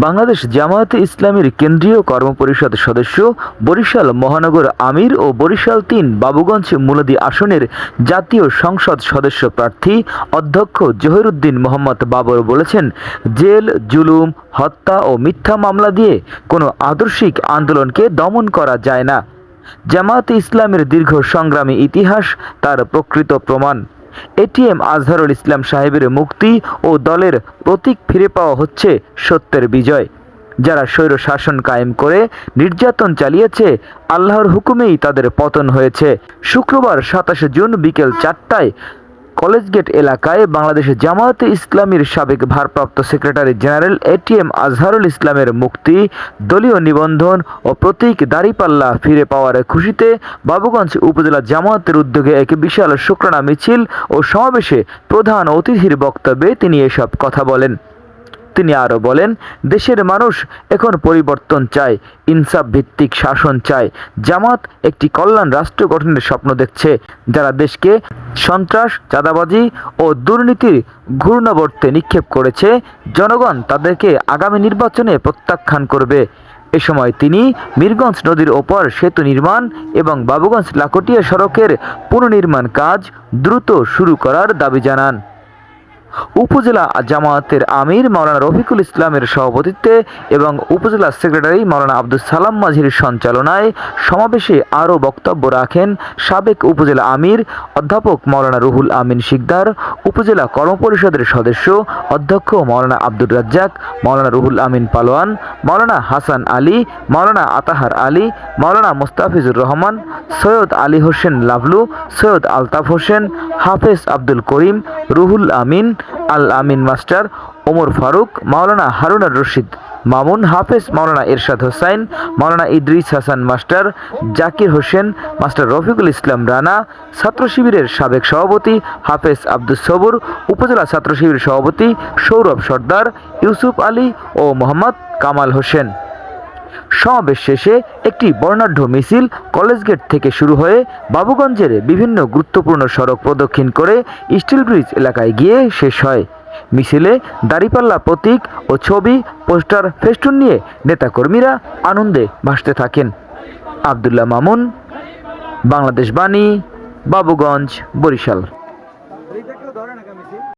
বাংলাদেশ জামায়াতে ইসলামীর কেন্দ্রীয় কর্মপরিষদ সদস্য, বরিশাল মহানগর আমির ও বরিশাল তিন বাবুগঞ্জ মুলাদি আসনের জাতীয় সংসদ সদস্য প্রার্থী অধ্যক্ষ জহিরুদ্দিন মোহাম্মদ বাবর বলেছেন, জেল, জুলুম, হত্যা ও মিথ্যা মামলা দিয়ে কোনো আদর্শিক আন্দোলনকে দমন করা যায় না। জামায়াতে ইসলামের দীর্ঘ সংগ্রামী ইতিহাস তার প্রকৃত প্রমাণ। এটিএম আজহারুল ইসলাম সাহেবের মুক্তি ও দলের প্রতীক ফিরে পাওয়া হচ্ছে সত্যের বিজয়। যারা স্বৈর শাসন কায়েম করে নির্যাতন চালিয়েছে, আল্লাহর হুকুমেই তাদের পতন হয়েছে। শুক্রবার সাতাশে জুন বিকেল চারটায় কলেজ গেট এলাকায় বাংলাদেশের জামায়াতে ইসলামীর সাবেক ভারপ্রাপ্ত সেক্রেটারি জেনারেল এটিএম আজহারুল ইসলামের মুক্তি, দলীয় নিবন্ধন ও প্রতীক দাঁড়িপাল্লা ফিরে পাওয়ার খুশিতে বাবুগঞ্জ উপজেলা জামায়াতের উদ্যোগে এক বিশাল শুক্রানা মিছিল ও সমাবেশে প্রধান অতিথির বক্তব্যে তিনি এসব কথা বলেন। তিনি আরও বলেন, দেশের মানুষ এখন পরিবর্তন চায়, ইনসাফ ভিত্তিক শাসন চায়। জামাত একটি কল্যাণ রাষ্ট্র গঠনের স্বপ্ন দেখছে, যারা দেশকে সন্ত্রাস, চাঁদাবাজি ও দুর্নীতির ঘূর্ণাবর্তে নিক্ষেপ করেছে, জনগণ তাদেরকে আগামী নির্বাচনে প্রত্যাখ্যান করবে। এ সময় তিনি মিরগঞ্জ নদীর ওপর সেতু নির্মাণ এবং বাবুগঞ্জ লাকটিয়া সড়কের পুনর্নির্মাণ কাজ দ্রুত শুরু করার দাবি জানান। উপজেলা জামায়াতের আমির মাওলানা রফিকুল ইসলামের সভাপতিত্বে এবং উপজেলা সেক্রেটারি মাওলানা আব্দুল সালাম মাঝির সঞ্চালনায় সমাবেশে আরও বক্তব্য রাখেন সাবেক উপজেলা আমির অধ্যাপক মাওলানা রুহুল আমিন শিকদার, উপজেলা কর্মপরিষদের সদস্য অধ্যক্ষ মাওলানা আব্দুর রাজ্জাক, মাওলানা রুহুল আমিন পালোয়ান, মাওলানা হাসান আলী, মাওলানা আতাহার আলী, মাওলানা Mustafizur Rahman, Syed Ali Hossain Lavlu, Syed Altaf Hossain, Hafez Abdul Karim, Ruhul Amin Al Amin master Omar Faruk, Maulana Harunar Rashid Mamun Hafez, Maulana Ershad Hossain, Maulana Idris Hasan master, Zakir Hossain, master Rafiqul Islam Rana, ছাত্র শিবিরের সাবেক সভাপতি হাফেজ আব্দুল সবুর, উপজেলা ছাত্র শিবিরের সভাপতি সৌরভ সর্দার, ইউসুফ আলী ও মোহাম্মদ কামাল হোসেন। সমাবেশ শেষে একটি বর্ণাঢ্য মিছিল কলেজ গেট থেকে শুরু হয়ে বাবুগঞ্জের বিভিন্ন গুরুত্বপূর্ণ সড়ক প্রদক্ষিণ করে স্টিল ব্রিজ এলাকায় গিয়ে শেষ হয়। মিছিলে দাঁড়িপাল্লা প্রতীক ও ছবি, পোস্টার, ফেস্টুন নিয়ে নেতাকর্মীরা আনন্দে ভাসতে থাকেন। আবদুল্লাহ মামুন, বাংলাদেশ বাণী, বাবুগঞ্জ, বরিশাল।